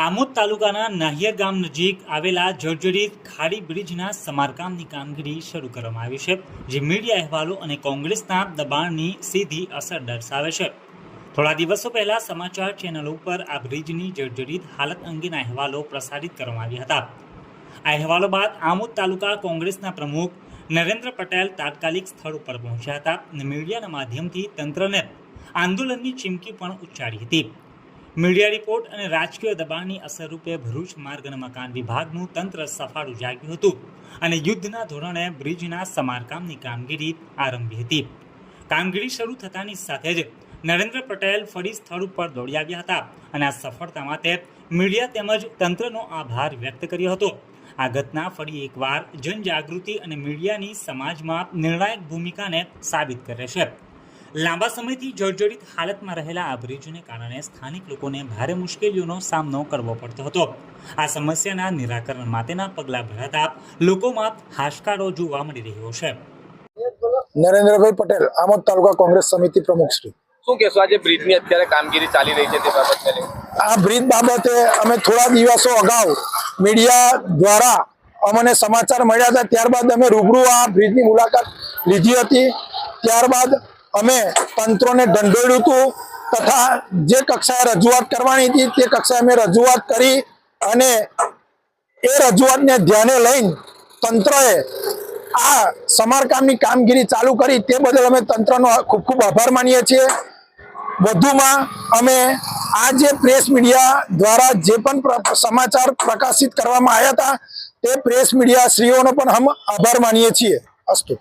આમોદ તાલુકાના નાહિયા ગામ નજીક આવેલા જર્જરિત ખાડી બ્રિજના સમારકામની કામગીરી શરૂ કરવામાં આવી છે, જે મીડિયા અહેવાલો અને કોંગ્રેસના દબાણની સીધી અસર દર્શાવે છે. થોડા દિવસો પહેલા સમાચાર ચેનલો ઉપર આ બ્રિજની જર્જરિત હાલત અંગેના અહેવાલો પ્રસારિત કરવામાં આવ્યા હતા. આ અહેવાલો બાદ આમોદ તાલુકા કોંગ્રેસના પ્રમુખ નરેન્દ્ર પટેલ તાત્કાલિક સ્થળ ઉપર પહોંચ્યા હતા અને મીડિયાના માધ્યમથી તંત્રને આંદોલનની ચીમકી પણ ઉચ્ચારી હતી. મીડિયા રિપોર્ટ અને રાજકીય દબાણની અસરરૂપે ભરૂચ માર્ગ અને મકાન વિભાગનું તંત્ર સફાળું જાગ્યું હતું અને યુદ્ધના ધોરણે બ્રિજના સમારકામની કામગીરી આરંભી હતી. કામગીરી શરૂ થતાની સાથે જ નરેન્દ્ર પટેલ ફરી સ્થળ ઉપર દોડી આવ્યા હતા અને આ સફળતા માટે મીડિયા તેમજ તંત્રનો આભાર વ્યક્ત કર્યો હતો. આ ઘટના ફરી એકવાર જનજાગૃતિ અને મીડિયાની સમાજમાં નિર્ણાયક ભૂમિકાને સાબિત કરે છે. લાંબા સમયથી જર્જરિત હાલતમાં રહેલા આ બ્રિજને કારણે સ્થાનિક લોકોને ભારે મુશ્કેલીઓનો સામનો કરવો પડતો હતો. આ સમસ્યાના નિરાકરણ માટેના પગલાં ભરાતા લોકોમાં હાશકારો જોવા મળી રહ્યો છે. નરેન્દ્રભાઈ પટેલ આમોદ તાલુકા કોંગ્રેસ સમિતિ પ્રમુખ શ્રી. શું કહેશો આજે બ્રિજની અત્યારે કામગીરી ચાલી રહી છે તે બાબતે આ બ્રિજ બાબતે અમે થોડા દિવસો અગાઉ મીડિયા દ્વારા અમને સમાચાર મળ્યા હતા. ત્યારબાદ અમે રૂબરૂ આ બ્રિજની મુલાકાત લીધી હતી. ત્યારબાદ અમે તંત્રોને દંડોળ્યું હતું તથા જે કક્ષાએ રજૂઆત કરવાની હતી તે કક્ષાએ અમે રજૂઆત કરી અને એ રજૂઆતને ધ્યાને લઈને તંત્રએ આ સમારકામની કામગીરી ચાલુ કરી. તે બદલ અમે તંત્રનો ખૂબ ખૂબ આભાર માનીએ છીએ. વધુમાં અમે આ જે પ્રેસ મીડિયા દ્વારા જે પણ સમાચાર પ્રકાશિત કરવામાં આવ્યા હતા તે પ્રેસ મીડિયા શ્રીઓનો પણ હમ આભાર માનીએ છીએ. અસ્તુ.